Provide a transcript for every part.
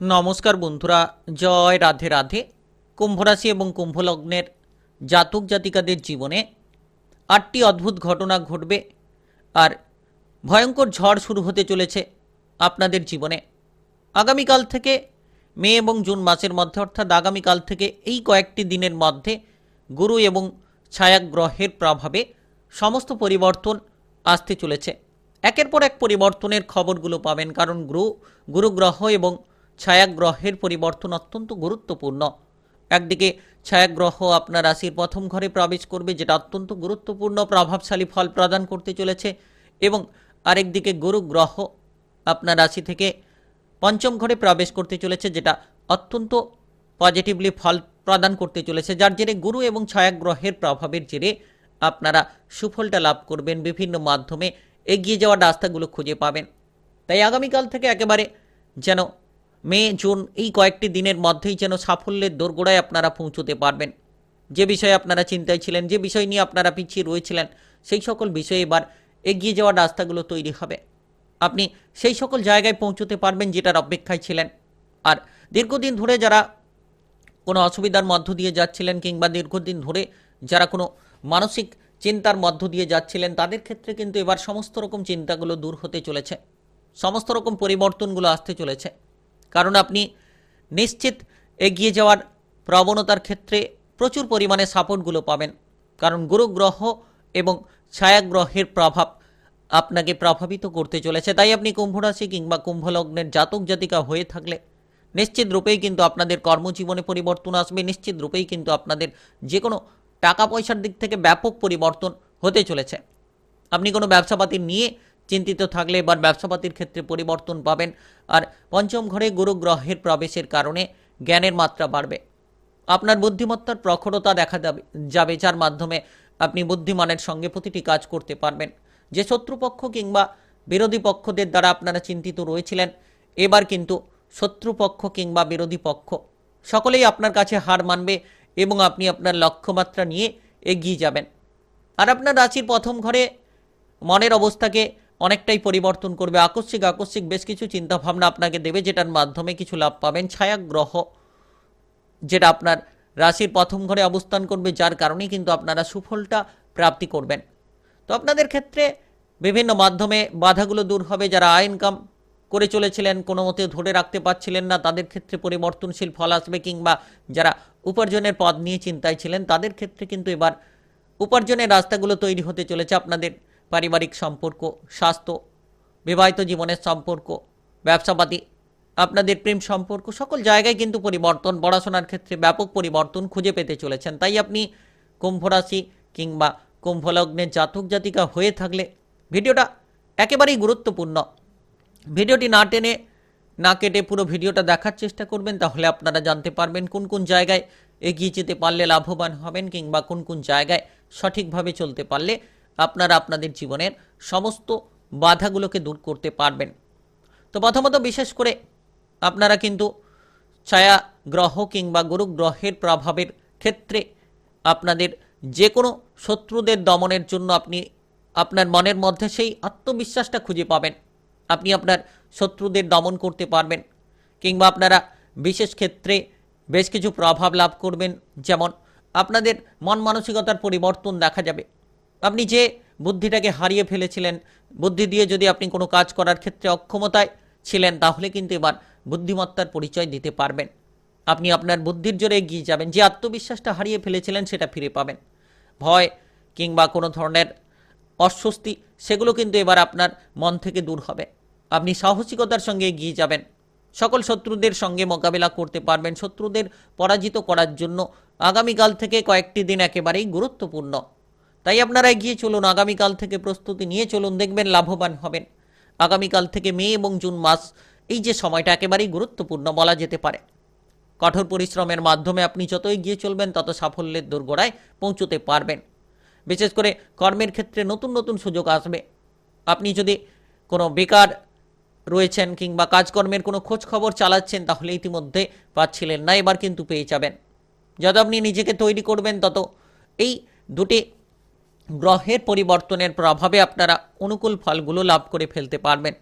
নমস্কার বন্ধুরা, জয় রাধে রাধে। কুম্ভরাশি এবং কুম্ভলগ্নের জাতক জাতিকাদের জীবনে আটটি অদ্ভুত ঘটনা ঘটবে আর ভয়ঙ্কর ঝড় শুরু হতে চলেছে আপনাদের জীবনে। আগামীকাল থেকে মে এবং জুন মাসের মধ্যে, অর্থাৎ আগামীকাল থেকে এই কয়েকটি দিনের মধ্যে গুরু এবং ছায়াগ্রহের প্রভাবে সমস্ত পরিবর্তন আসতে চলেছে। একের পর এক পরিবর্তনের খবরগুলো পাবেন, কারণ গুরু, গুরুগ্রহ এবং ছায়াগ্রহের পরিবর্তন অত্যন্ত গুরুত্বপূর্ণ। একদিকে ছায়াগ্রহ আপনার রাশির প্রথম ঘরে প্রবেশ করবে, যেটা অত্যন্ত গুরুত্বপূর্ণ, প্রভাবশালী ফল প্রদান করতে চলেছে। এবং আরেকদিকে গুরু গ্রহ আপনার রাশি থেকে পঞ্চম ঘরে প্রবেশ করতে চলেছে, যেটা অত্যন্ত পজিটিভলি ফল প্রদান করতে চলেছে। যার জেরে গুরু এবং ছায়াগ্রহের প্রভাবের জেরে আপনারা সুফলটা লাভ করবেন, বিভিন্ন মাধ্যমে এগিয়ে যাওয়ার রাস্তাগুলো খুঁজে পাবেন। তাই আগামীকাল থেকে একেবারে যেন মে, জুন এই কয়েকটি দিনের মধ্যেই যেন সাফল্যের দোরগোড়ায় আপনারা পৌঁছতে পারবেন। যে বিষয়ে আপনারা চিন্তায় ছিলেন, যে বিষয় নিয়ে আপনারা পিছিয়ে রয়েছিলেন, সেই সকল বিষয়ে এবার এগিয়ে যাওয়ার রাস্তাগুলো তৈরি হবে। আপনি সেই সকল জায়গায় পৌঁছতে পারবেন যেটার অপেক্ষায় ছিলেন। আর দীর্ঘদিন ধরে যারা কোনো অসুবিধার মধ্য দিয়ে যাচ্ছিলেন কিংবা দীর্ঘদিন ধরে যারা কোনো মানসিক চিন্তার মধ্য দিয়ে যাচ্ছিলেন, তাদের ক্ষেত্রে কিন্তু এবার সমস্ত রকম চিন্তাগুলো দূর হতে চলেছে। সমস্ত রকম পরিবর্তনগুলো আসতে চলেছে। কারণ আপনি নিশ্চিত এগিয়ে যাওয়ার প্রবণতার ক্ষেত্রে প্রচুর পরিমাণে সাপোর্টগুলো পাবেন। কারণ গুরু গ্রহ এবং ছায়াগ্রহের প্রভাব আপনাকে প্রভাবিত করতে চলেছে। তাই আপনি কুম্ভরাশি কিংবা কুম্ভলগ্নের জাতক জাতিকা হয়ে থাকলে নিশ্চিত রূপেই কিন্তু আপনাদের কর্মজীবনে পরিবর্তন আসবে। নিশ্চিত রূপেই কিন্তু আপনাদের যে কোনো টাকা পয়সার দিক থেকে ব্যাপক পরিবর্তন হতে চলেছে। আপনি কোনো ব্যবসাপাতি নিয়ে চিন্তিত থাকলে এবার ব্যবসাপাতির ক্ষেত্রে পরিবর্তন পাবেন। আর পঞ্চম ঘরে গুরু গ্রহের প্রবেশের কারণে জ্ঞানের মাত্রা বাড়বে। আপনার বুদ্ধিমত্তার প্রখরতা দেখা যাবে যাবে, যার মাধ্যমে আপনি বুদ্ধিমানের সঙ্গে প্রতিটি কাজ করতে পারবেন। যে শত্রুপক্ষ কিংবা বিরোধী পক্ষদের দ্বারা আপনারা চিন্তিত রয়েছিলেন, এবার কিন্তু শত্রুপক্ষ কিংবা বিরোধী পক্ষ সকলেই আপনার কাছে হার মানবে এবং আপনি আপনার লক্ষ্যমাত্রা নিয়ে এগিয়ে যাবেন। আর আপনার রাশির প্রথম ঘরে মনের অবস্থাকে অনেকটাই পরিবর্তন করবে। আকস্মিক আকস্মিক বেশ কিছু চিন্তাভাবনা আপনাকে দেবে, যেটার মাধ্যমে কিছু লাভ পাবেন। ছায়াগ্রহ, যেটা আপনার রাশির প্রথম ঘরে অবস্থান করবে, যার কারণেই কিন্তু আপনারা সুফলটা প্রাপ্তি করবেন। তো আপনাদের ক্ষেত্রে বিভিন্ন মাধ্যমে বাধাগুলো দূর হবে। যারা আয় ইনকাম করে চলেছিলেন, কোনো মতে ধরে রাখতে পারছিলেন না, তাদের ক্ষেত্রে পরিবর্তনশীল ফল আসবে কিংবা যারা উপার্জনের পদ নিয়ে চিন্তায় ছিলেন, তাদের ক্ষেত্রে কিন্তু এবার উপার্জনের রাস্তাগুলো তৈরি হতে চলেছে। আপনাদের পারিবারিক সম্পর্ক, স্বাস্থ্য, বিবাহিত জীবনের সম্পর্ক, ব্যবসাপাতি, আপনাদের প্রেম সম্পর্ক, সকল জায়গায় কিন্তু পরিবর্তন, পড়াশোনার ক্ষেত্রে ব্যাপক পরিবর্তন খুঁজে পেতে চলেছেন। তাই আপনি কুম্ভ রাশি কিংবা কুম্ভলগ্নের জাতক জাতিকা হয়ে থাকলে ভিডিওটা একেবারেই গুরুত্বপূর্ণ। ভিডিওটি না টেনে, না কেটে পুরো ভিডিওটা দেখার চেষ্টা করবেন, তাহলে আপনারা জানতে পারবেন কোন কোন জায়গায় এগিয়ে যেতে পারলে লাভবান হবেন কিংবা কোন কোন জায়গায় সঠিকভাবে চলতে পারলে আপনারা আপনাদের জীবনের সমস্ত বাধাগুলোকে দূর করতে পারবেন। তো প্রথমত বিশেষ করে আপনারা কিন্তু ছায়া গ্রহ কিংবা গুরু গ্রহের প্রভাবের ক্ষেত্রে আপনাদের যে কোনো শত্রুদের দমনের জন্য আপনি আপনার মনের মধ্যে সেই আত্মবিশ্বাসটা খুঁজে পাবেন। আপনি আপনার শত্রুদের দমন করতে পারবেন কিংবা আপনারা বিশেষ ক্ষেত্রে বেশ কিছু প্রভাব লাভ করবেন। যেমন আপনাদের মন মানসিকতার পরিবর্তন দেখা যাবে। আপনি যে বুদ্ধিটাকে হারিয়ে ফেলেছিলেন, বুদ্ধি দিয়ে যদি আপনি কোনো কাজ করার ক্ষেত্রে অক্ষমতায় ছিলেন, তাহলে কিন্তু এবার বুদ্ধিমত্তার পরিচয় দিতে পারবেন। আপনি আপনার বুদ্ধির জোরে এগিয়ে যাবেন, যে আত্মবিশ্বাসটা হারিয়ে ফেলেছিলেন সেটা ফিরে পাবেন। ভয় কিংবা কোনো ধরনের অস্বস্তি, সেগুলো কিন্তু এবার আপনার মন থেকে দূর হবে। আপনি সাহসিকতার সঙ্গে এগিয়ে যাবেন। সকল শত্রুদের সঙ্গে মোকাবেলা করতে পারবেন। শত্রুদের পরাজিত করার জন্য আগামীকাল থেকে কয়েকটি দিন একেবারেই গুরুত্বপূর্ণ। তাই আপনারা এগিয়ে চলুন, আগামীকাল থেকে প্রস্তুতি নিয়ে চলুন, দেখবেন লাভবান হবেন। আগামীকাল থেকে মে এবং জুন মাস, এই যে সময়টা একেবারেই গুরুত্বপূর্ণ বলা যেতে পারে। কঠোর পরিশ্রমের মাধ্যমে আপনি যত এগিয়ে চলবেন, তত সাফল্যের দোরগোড়ায় পৌঁছতে পারবেন। বিশেষ করে কর্মের ক্ষেত্রে নতুন নতুন সুযোগ আসবে। আপনি যদি কোনো বেকার রয়েছেন কিংবা কাজকর্মের কোনো খোঁজ খবর চালাচ্ছেন, তাহলে ইতিমধ্যে পাচ্ছিলেন না, এবার কিন্তু পেয়ে যাবেন। যত আপনি নিজেকে তৈরি করবেন, তত এই দুটি গ্রহের পরিবর্তনের প্রভাবে আপনারা অনুকূল ফলগুলো লাভ করে ফেলতে পারবেন।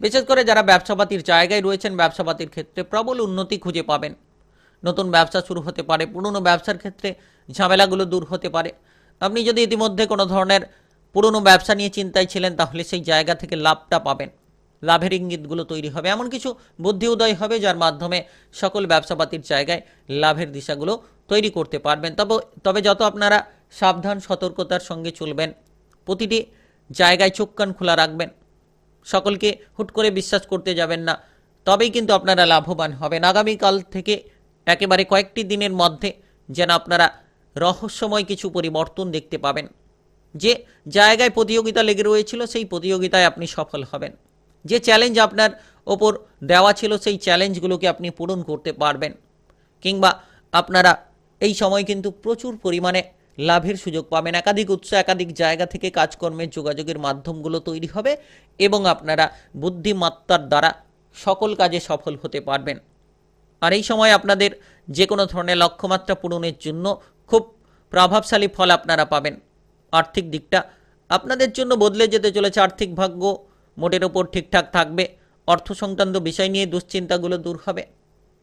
বিশেষ করে যারা ব্যবসাপাতির জায়গায় রয়েছেন, ব্যবসাপাতির ক্ষেত্রে প্রবল উন্নতি খুঁজে পাবেন। নতুন ব্যবসা শুরু হতে পারে, পুরনো ব্যবসার ক্ষেত্রে ঝামেলাগুলো দূর হতে পারে। আপনি যদি ইতিমধ্যে কোনো ধরনের পুরনো ব্যবসা নিয়ে চিন্তায় ছিলেন, তাহলে সেই জায়গা থেকে লাভটা পাবেন। লাভের ইঙ্গিতগুলো তৈরি হবে। এমন কিছু বুদ্ধি উদয় হবে, যার মাধ্যমে সকল ব্যবসাপাতির জায়গায় লাভের দিশাগুলো তৈরি করতে পারবেন। তবে তবে যত আপনারা সাবধান, সতর্কতার সঙ্গে চলবেন। প্রতিটি জায়গায় চোখ কান খোলা রাখবেন। সকলকে হুট করে বিশ্বাস করতে যাবেন না। তবেই কিন্তু আপনারা লাভবান হবেন। আগামীকাল থেকে একেবারে কয়েকটি দিনের মধ্যে যেন আপনারা রহস্যময় কিছু পরিবর্তন দেখতে পাবেন। যে জায়গায় প্রতিযোগিতা লেগে রয়েছিল, সেই প্রতিযোগিতায় আপনি সফল হবেন। যে চ্যালেঞ্জ আপনার ওপর দেওয়া ছিল, সেই চ্যালেঞ্জগুলোকে আপনি পূরণ করতে পারবেন। কিংবা আপনারা এই সময় কিন্তু প্রচুর পরিমাণে লাভের সুযোগ পাবেন। একাধিক উৎস, একাধিক জায়গা থেকে কাজকর্মের যোগাযোগের মাধ্যমগুলো তৈরি হবে এবং আপনারা বুদ্ধিমত্তার দ্বারা সকল কাজে সফল হতে পারবেন। আর এই সময় আপনাদের যে কোনো ধরনের লক্ষ্যমাত্রা পূরণের জন্য খুব প্রভাবশালী ফল আপনারা পাবেন। আর্থিক দিকটা আপনাদের জন্য বদলে যেতে চলেছে। আর্থিক ভাগ্য মোটের ওপর ঠিকঠাক থাকবে। অর্থ সংক্রান্ত বিষয় নিয়ে দুশ্চিন্তাগুলো দূর হবে।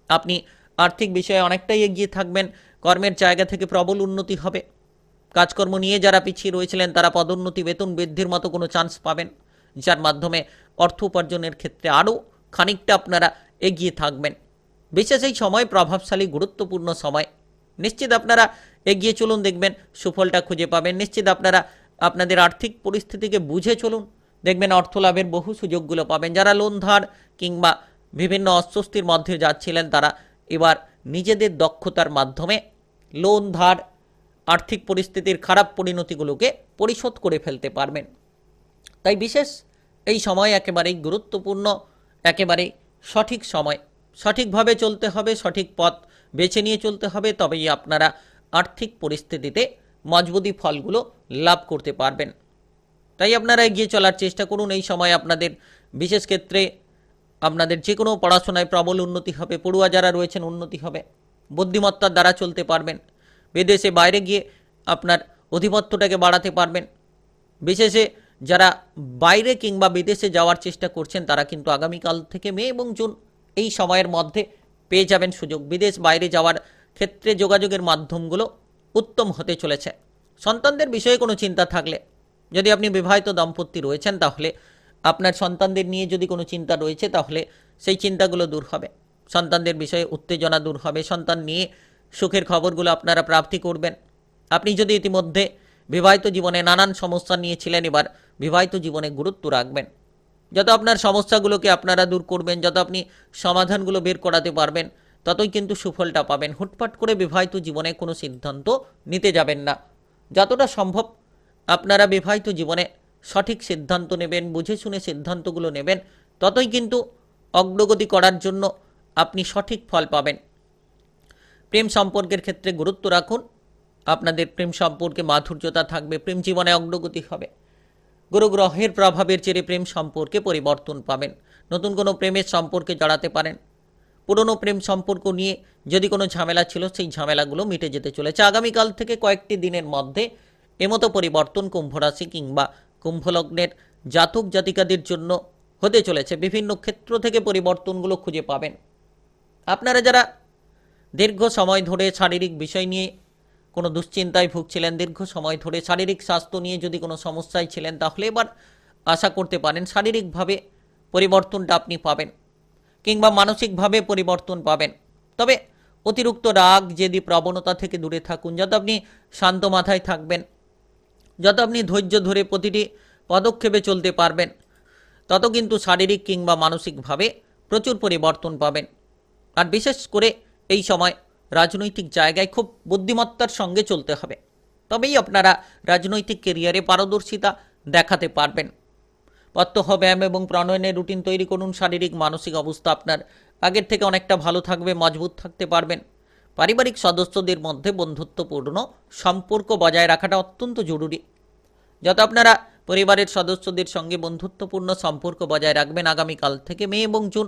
আপনি আর্থিক বিষয়ে অনেকটাই এগিয়ে থাকবেন। কর্মের জায়গা থেকে প্রবল উন্নতি হবে। কাজকর্ম নিয়ে যারা পিছিয়ে রয়েছিলেন, তারা পদোন্নতি, বেতন বৃদ্ধির মতো কোনো চান্স পাবেন। যার মাধ্যমে অর্থ উপার্জনের ক্ষেত্রে আরও খানিকটা আপনারা এগিয়ে থাকবেন। বিশেষ এই সময়, প্রভাবশালী, গুরুত্বপূর্ণ সময়। নিশ্চিত আপনারা এগিয়ে চলুন, দেখবেন সুফলটা খুঁজে পাবেন। নিশ্চিত আপনারা আপনাদের আর্থিক পরিস্থিতিকে বুঝে চলুন। দেখবেন অর্থ লাভের বহু সুযোগগুলো পাবেন। যারা লোন ধার কিংবা বিভিন্ন অস্বস্তির মধ্যে যাচ্ছিলেন, তারা এবার নিজেদের দক্ষতার মাধ্যমে লোন ধার আর্থিক পরিস্থিতির খারাপ পরিণতিগুলোকে পরিশোধ করে ফেলতে পারবেন। তাই বিশেষ এই সময় একেবারেই গুরুত্বপূর্ণ, একেবারেই সঠিক সময়। সঠিকভাবে চলতে হবে, সঠিক পথ বেছে নিয়ে চলতে হবে, তবেই আপনারা আর্থিক পরিস্থিতিতে মজবুতি ফলগুলো লাভ করতে পারবেন। তাই আপনারা এগিয়ে চলার চেষ্টা করুন। এই সময় আপনাদের বিশেষ ক্ষেত্রে আপনাদের যে কোনো পড়াশোনায় প্রবল উন্নতি হবে, পড়ুয়া যারা রয়েছেন উন্নতি হবে। বুদ্ধিমত্তার দ্বারা চলতে পারবেন। বিদেশে বাইরে গিয়ে আপনার অধিপত্যটাকে বাড়াতে পারবেন। বিশেষে যারা বাইরে কিংবা বিদেশে যাওয়ার চেষ্টা করছেন, তারা কিন্তু আগামীকাল থেকে মে এবং জুন এই সময়ের মধ্যে পেয়ে যাবেন সুযোগ। বিদেশ বাইরে যাওয়ার ক্ষেত্রে যোগাযোগের মাধ্যমগুলো উত্তম হতে চলেছে। সন্তানদের বিষয়ে কোনো চিন্তা থাকলে, যদি আপনি বিবাহিত দম্পতি রয়েছেন, তাহলে আপনার সন্তানদের নিয়ে যদি কোনো চিন্তা রয়েছে, তাহলে সেই চিন্তাগুলো দূর হবে। সন্তানদের বিষয়ে উত্তেজনা দূর হবে। সন্তান নিয়ে সুখের খবরগুলো আপনারা প্রাপ্তি করবেন। আপনি যদি ইতিমধ্যে বিবাহিত জীবনে নানান সমস্যা নিয়েছিলেন, এবার বিবাহিত জীবনে গুরুত্ব রাখবেন। যত আপনার সমস্যাগুলোকে আপনারা দূর করবেন, যত আপনি সমাধানগুলো বের করাতে পারবেন, ততই কিন্তু সুফলটা পাবেন। হুটপাট করে বিবাহিত জীবনে কোনো সিদ্ধান্ত নিতে যাবেন না। যতটা সম্ভব আপনারা বিবাহিত জীবনে সঠিক সিদ্ধান্ত নেবেন, বুঝে শুনে সিদ্ধান্তগুলো নেবেন, ততই কিন্তু অগ্রগতি করার জন্য আপনি সঠিক ফল পাবেন। প্রেম সম্পর্কের ক্ষেত্রে গুরুত্ব রাখুন। আপনাদের প্রেম সম্পর্কে মাধুর্যতা থাকবে, প্রেম জীবনে অগ্রগতি হবে। গুরু গ্রহের প্রভাবের চেয়ে প্রেম সম্পর্কে পরিবর্তন পাবেন। নতুন কোনো প্রেমের সম্পর্কে জড়াতে পারেন। পুরনো প্রেম সম্পর্ক নিয়ে যদি কোনো ঝামেলা ছিল, সেই ঝামেলাগুলো মিটে যেতে চলেছে। আগামীকাল থেকে কয়েকটি দিনের মধ্যে এমতো পরিবর্তন কুম্ভ রাশি কিংবা কুম্ভলগ্নের জাতক জাতিকাদের জন্য হতে চলেছে। বিভিন্ন ক্ষেত্র থেকে পরিবর্তনগুলো খুঁজে পাবেন। আপনারা যারা দীর্ঘ সময় ধরে শারীরিক বিষয় নিয়ে কোনো দুশ্চিন্তায় ভুগছিলেন, দীর্ঘ সময় ধরে শারীরিক স্বাস্থ্য নিয়ে যদি কোনো সমস্যায় ছিলেন, তাহলে এবার আশা করতে পারেন শারীরিকভাবে পরিবর্তনটা আপনি পাবেন কিংবা মানসিকভাবে পরিবর্তন পাবেন। তবে অতিরিক্ত রাগ যেদি প্রবণতা থেকে দূরে থাকুন। যত আপনি শান্ত মাথায় থাকবেন, যত আপনি ধৈর্য ধরে প্রতিটি পদক্ষেপে চলতে পারবেন, তত কিন্তু শারীরিক কিংবা মানসিকভাবে প্রচুর পরিবর্তন পাবেন। আর বিশেষ করে এই সময় রাজনৈতিক জায়গায় খুব বুদ্ধিমত্তার সঙ্গে চলতে হবে। তবেই আপনারা রাজনৈতিক কেরিয়ারে পারদর্শিতা দেখাতে পারবেন। প্রত্যহ ব্যায়াম এবং প্রণয়নের রুটিন তৈরি করুন, শারীরিক, মানসিক অবস্থা আপনার আগের থেকে অনেকটা ভালো থাকবে, মজবুত থাকতে পারবেন। পারিবারিক সদস্যদের মধ্যে বন্ধুত্বপূর্ণ সম্পর্ক বজায় রাখাটা অত্যন্ত জরুরি। যত আপনারা পরিবারের সদস্যদের সঙ্গে বন্ধুত্বপূর্ণ সম্পর্ক বজায় রাখবেন, আগামীকাল থেকে মে এবং জুন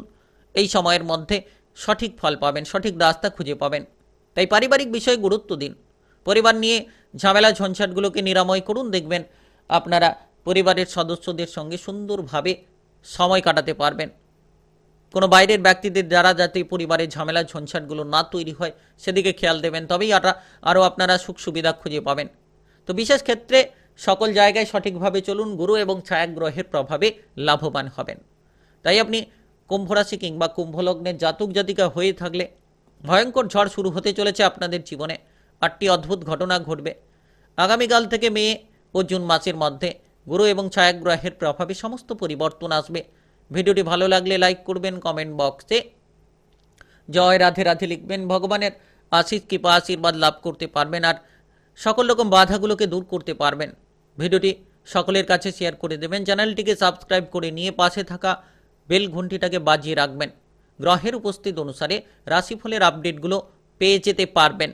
এই সময়ের মধ্যে সঠিক ফল পাবেন, সঠিক রাস্তা খুঁজে পাবেন। তাই পারিবারিক বিষয়ে গুরুত্ব দিন। পরিবার নিয়ে ঝামেলা ঝঞ্ঝাটগুলোকে নিরাময় করুন, দেখবেন আপনারা পরিবারের সদস্যদের সঙ্গে সুন্দরভাবে সময় কাটাতে পারবেন। কোনো বাইরের ব্যক্তিদের দ্বারা যাতে পরিবারের ঝামেলা ঝঞ্ঝাটগুলো না তৈরি হয়, সেদিকে খেয়াল দেবেন, তবেই আটা, আরও আপনারা সুখ সুবিধা খুঁজে পাবেন। তো বিশেষ ক্ষেত্রে সকল জায়গায় সঠিকভাবে চলুন, গুরু এবং ছায়াগ্রহের প্রভাবে লাভবান হবেন। তাই আপনি কুম্ভ রাশি কিংবা কুম্ভ লগ্নের জাতক জাতিকা হয়ে থাকলে ভয়ঙ্কর ঝড় শুরু হতে চলেছে আপনাদের জীবনে। আটটি অদ্ভুত ঘটনা ঘটবে। আগামীকাল থেকে মে ও জুন মাসের মধ্যে গুরু এবং ছায়াগ্রহের প্রভাবে সমস্ত পরিবর্তন আসবে। ভিডিওটি ভালো লাগলে লাইক করবেন, কমেন্ট বক্সে জয় রাধে রাধে লিখবেন ভগবানের। আশিস কৃপা, আশীর্বাদ লাভ করতে পারবেন আর সকল রকম বাধাগুলোকে দূর করতে পারবেন। ভিডিওটি সকলের কাছে শেয়ার করে দেবেন। চ্যানেলটিকে সাবস্ক্রাইব করে নিয়ে পাশে থাকা বেল ঘন্টিটাকে বাজিয়ে রাখবেন। গ্রহের উপস্থিত অনুসারে রাশিফলের আপডেটগুলো পেয়ে যেতে পারবেন।